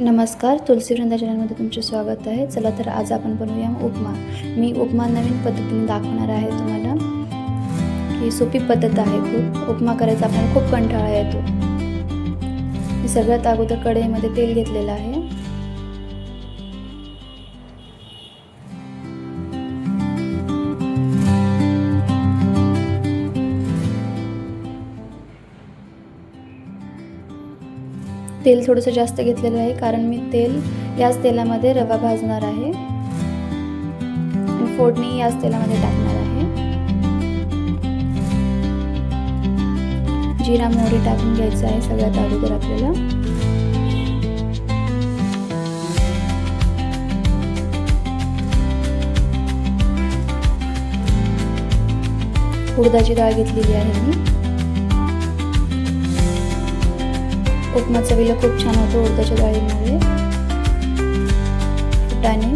नमस्कार तुलसी वृंदा चॅनलमध्ये तुमचे स्वागत आहे. चला तर आज आपण बनवूया उपमा. मी उपमा नवीन पद्धतीने दाखवणार आहे तुम्हाला. ही सोपी पद्धत आहे खूप. उपमा करायचा आपण खूप कंटाळा येतो. मी सगळ्यात अगोदर कढईमध्ये तेल घेतलेलं आहे. तेल थोडंसं जास्त घेतलेलं आहे कारण मी तेल याच तेलामध्ये रवा भाजणार आहे. फोडणी याच तेलामध्ये टाकणार आहे. जिरा मोहरी टाकून घ्यायचं आहे सगळ्यात अगोदर आपल्याला. उडदाची डाळ घेतलेली आहे मी. उपमा चवीला खूप छान होतो उडदाच्या डाळीमुळे फुटाणे.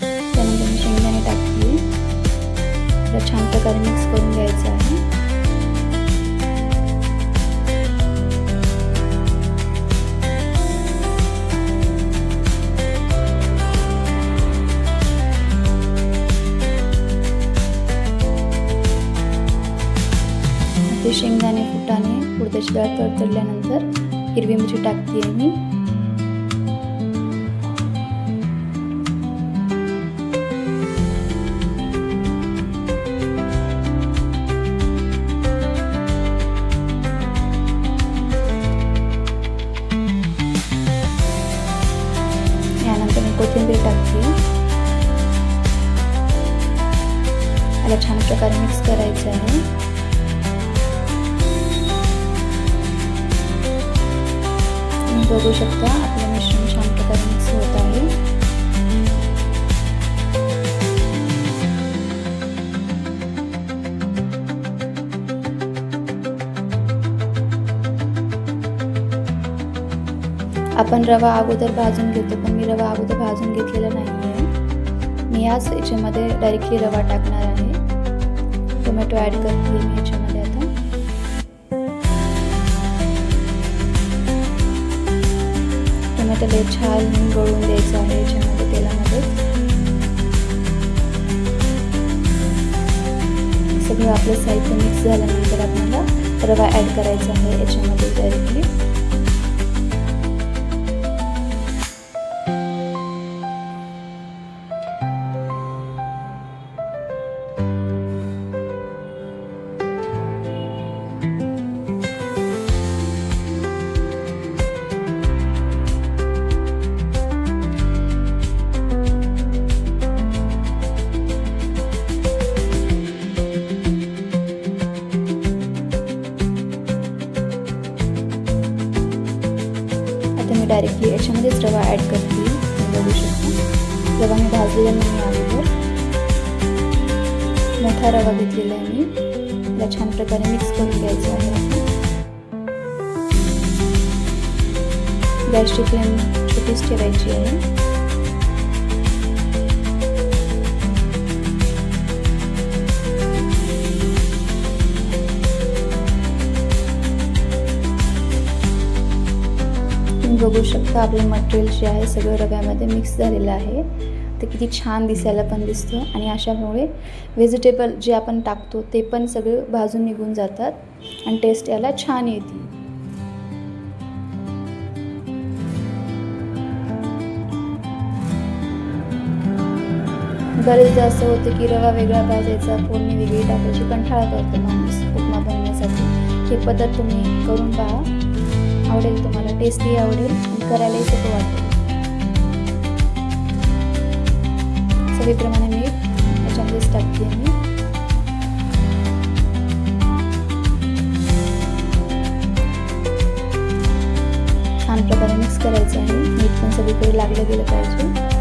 त्यानंतर मी शेंगदाणे टाकली छान प्रकारे मिक्स करून घ्यायचं आहे. शेंगदाणे फुटाणे उडदाची डाळ तडतडल्यानंतर हिरवी मिरची टाकते आहे मी. यानंतर मी कोथिंबीर टाकते. याला छान प्रकारे मिक्स करायचं आहे. बघू शकता. आपलं मिश्रण छान प्रकारे मिक्स होत आहे. आपण रवा अगोदर भाजून घेतो पण मी रवा अगोदर भाजून घेतलेला नाही आहे मी याच याच्यामध्ये डायरेक्टली रवा टाकणार आहे. टोमॅटो ॲड करते मी याच्यामध्ये. आता टोमॅटोला छान गळून द्यायचं आहे याच्यामध्ये तेलामध्ये. सगळं आपलं साहित्य मिक्स झाल्यानंतर आपल्याला रवा ॲड करायचा आहे याच्यामध्ये डायरेक्टली मी डायरेक्टली याच्यामध्येच रवा ॲड करते बघू शकता. रवा मी भाजलेला नाही अगोदर. मोठा रवा घेतलेला आहे मी. त्याला छान प्रकारे मिक्स करून घ्यायचा आहे. गॅसची फ्लेम छोटीच ठेवायची आहे. बघू शकता आपलं मटेरियल जे आहे सगळं रव्यामध्ये मिक्स झालेलं आहे. ते किती छान दिसायला पण दिसतं आणि अशामुळे व्हेजिटेबल जे आपण टाकतो ते पण सगळे भाजून निघून जातात आणि टेस्ट याला छान येते. बरेचदा असं होतं की रवा वेगळा भाजायचा फोडणी वेगळी टाकायची कंठाळा करतो माणूस उपमा बनवण्यासाठी. ही पद्धत तुम्ही करून पहा. आवडेल तुम्हाला टेस्टी आवडेल आणि करायलाही सोपं वाटेल. सगळीप्रमाणे मीठ याच्यामध्येच टाकते मी छान प्रकारे मिक्स करायचं आहे. मीठ पण सगळीकडे लागलं गेलं पाहिजे.